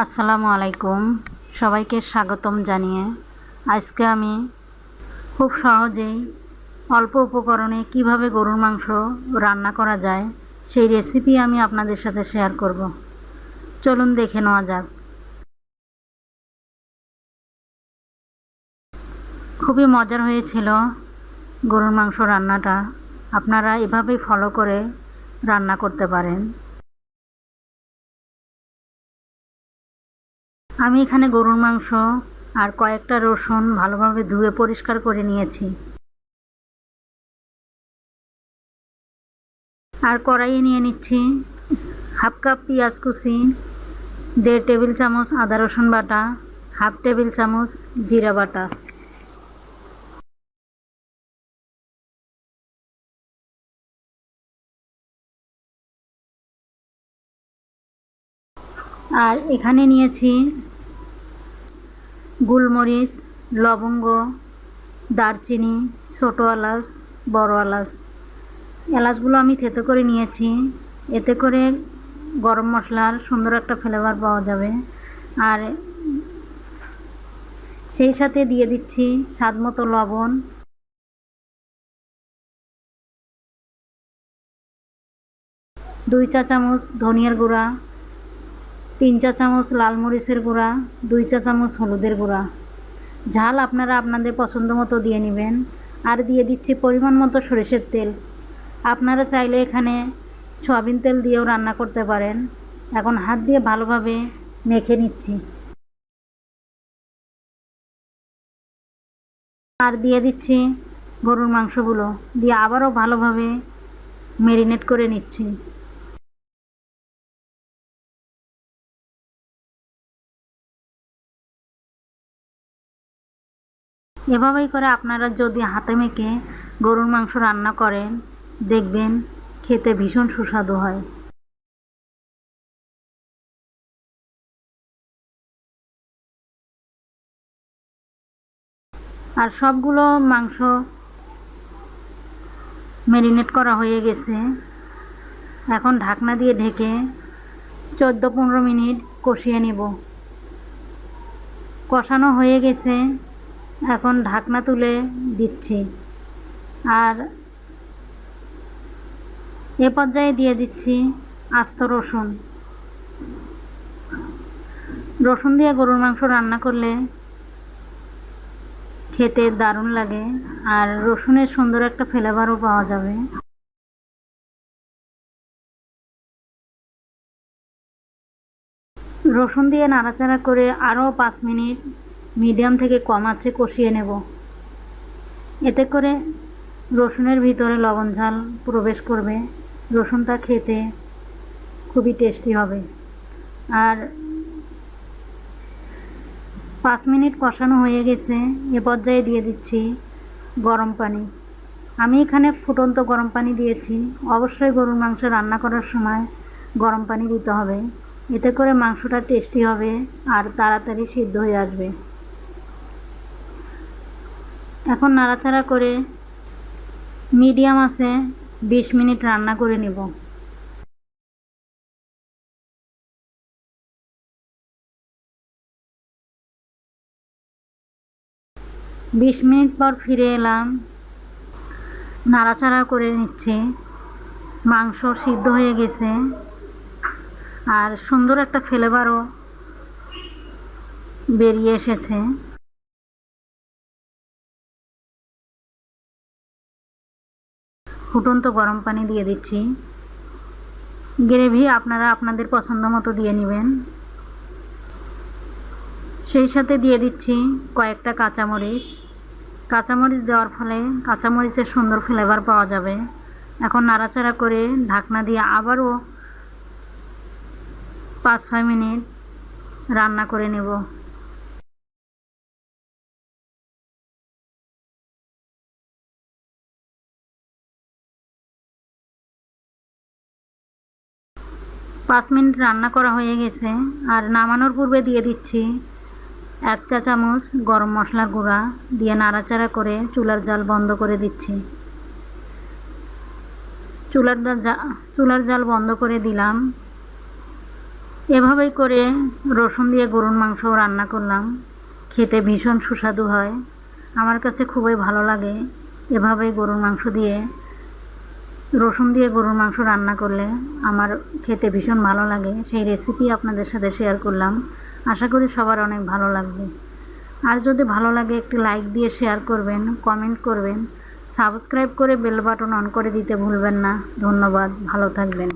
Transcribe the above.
আসসালামু আলাইকুম। সবাইকে স্বাগতম জানিয়ে আজকে আমি খুব সহজেই অল্প উপকরণে কীভাবে গরুর মাংস রান্না করা যায় সেই রেসিপি আমি আপনাদের সাথে শেয়ার করব। চলুন দেখে নেওয়া যাক। খুবই মজার হয়েছিল গরুর মাংস রান্নাটা। আপনারা এভাবেই ফলো করে রান্না করতে পারেন। আমি এখানে গরুর মাংস আর কয়েকটা রসুন ভালোভাবে ধুয়ে পরিষ্কার করে নিয়েছি। আর কড়াইয়ে নিয়ে নিচ্ছি হাফ কাপ পেঁয়াজ কুচি, দেড় টেবিল চামচ আদা রসুন বাটা, হাফ টেবিল চামচ জিরা বাটা। আর এখানে নিয়েছি গোলমরিচ, লবঙ্গ, দারচিনি, ছোটো এলাচ, বড় এলাচ। এলাচগুলো আমি থেতো করে নিয়েছি। এতে করে গরম মশলার সুন্দর একটা ফ্লেভার পাওয়া যাবে। আর সেই সাথে দিয়ে দিচ্ছি স্বাদ মতো লবণ। দুই চা চামচ ধনিয়ার গুঁড়া। তিন চা চামচ লাল মরিচের গুঁড়া, দুই চা চামচ হলুদের গুঁড়া। ঝাল আপনারা আপনাদের পছন্দ মতো দিয়ে নেবেন। আর দিয়ে দিচ্ছি পরিমাণ মতো সরিষের তেল। আপনারা চাইলে এখানে সয়াবিন তেল দিয়েও রান্না করতে পারেন। এখন হাত দিয়ে ভালোভাবে মেখে নিচ্ছি। আর দিয়ে দিচ্ছি গরুর মাংসগুলো। দিয়ে আবারও ভালোভাবে মেরিনেট করে নিচ্ছি। এভাবেই করে আপনারা যদি হাতে মেখে গরুর মাংস রান্না করেন, দেখবেন খেতে ভীষণ সুস্বাদু হয়। আর সবগুলো মাংস ম্যারিনেট করা হয়ে গেছে। এখন ঢাকনা দিয়ে ঢেকে চোদ্দ পনেরো মিনিট কষিয়ে নেব। কষানো হয়ে গেছে। এখন ঢাকনা তুলে দিচ্ছি। আর এ পর্যায়ে দিয়ে দিচ্ছি আস্ত রসুন। রসুন দিয়ে গরুর মাংস রান্না করলে খেতে দারুণ লাগে, আর রসুনের সুন্দর একটা ফ্লেভারও পাওয়া যাবে। রসুন দিয়ে নাড়াচাড়া করে আরও পাঁচ মিনিট মিডিয়াম থেকে কম আঁচে কষিয়ে নেব। এতে করে রসুনের ভিতরে লবণ ঝাল প্রবেশ করবে। রসুনটা খেতে খুবই টেস্টি হবে। আর পাঁচ মিনিট কষানো হয়ে গেছে, এ পর্যায়ে দিয়ে দিচ্ছি গরম পানি। আমি এখানে ফুটন্ত গরম পানি দিয়েছি। অবশ্যই গরুর মাংস রান্না করার সময় গরম পানি দিতে হবে। এতে করে মাংসটা টেস্টি হবে আর তাড়াতাড়ি সিদ্ধ হয়ে আসবে। এখন নাড়াচাড়া করে মিডিয়াম আছে, বিশ মিনিট রান্না করে নেব। বিশ মিনিট পর ফিরে এলাম। নাড়াচাড়া করে নিচ্ছে। মাংস সিদ্ধ হয়ে গেছে। আর সুন্দর একটা ফ্লেভারও বেরিয়ে এসেছে। ফুটন্ত গরম পানি দিয়ে দিচ্ছি। গ্রেভি আপনারা আপনাদের পছন্দ মতো দিয়ে নেবেন। সেই সাথে দিয়ে দিচ্ছি কয়েকটা কাঁচামরিচ। কাঁচামরিচ দেওয়ার ফলে কাঁচামরিচের সুন্দর ফ্লেভার পাওয়া যাবে। এখন নাড়াচাড়া করে ঢাকনা দিয়ে আবারও পাঁচ ছয় মিনিট রান্না করে নেব। পাঁচ মিনিট রান্না করা হয়ে গেছে আর নামানোর পূর্বে দিয়ে দিচ্ছি এক চা চামচ গরম মশলার গুঁড়া দিয়ে নাড়াচাড়া করে চুলার জাল বন্ধ করে দিচ্ছি। চুলার চুলার জাল বন্ধ করে দিলাম। এভাবেই করে রসুন দিয়ে গরুর মাংস রান্না করলাম। খেতে ভীষণ সুস্বাদু হয়। আমার কাছে খুবই ভালো লাগে এভাবেই গরুর মাংস দিয়ে রসুন দিয়ে গরুর মাংস রান্না করলে আমার খেতে ভীষণ ভালো লাগে। সেই রেসিপি আপনাদের সাথে শেয়ার করলাম। আশা করি সবার অনেক ভালো লাগবে। আর যদি ভালো লাগে একটি লাইক দিয়ে শেয়ার করবেন কমেন্ট করবেন। সাবস্ক্রাইব করে বেল বাটন অন করে দিতে ভুলবেন না। ধন্যবাদ। ভালো থাকবেন।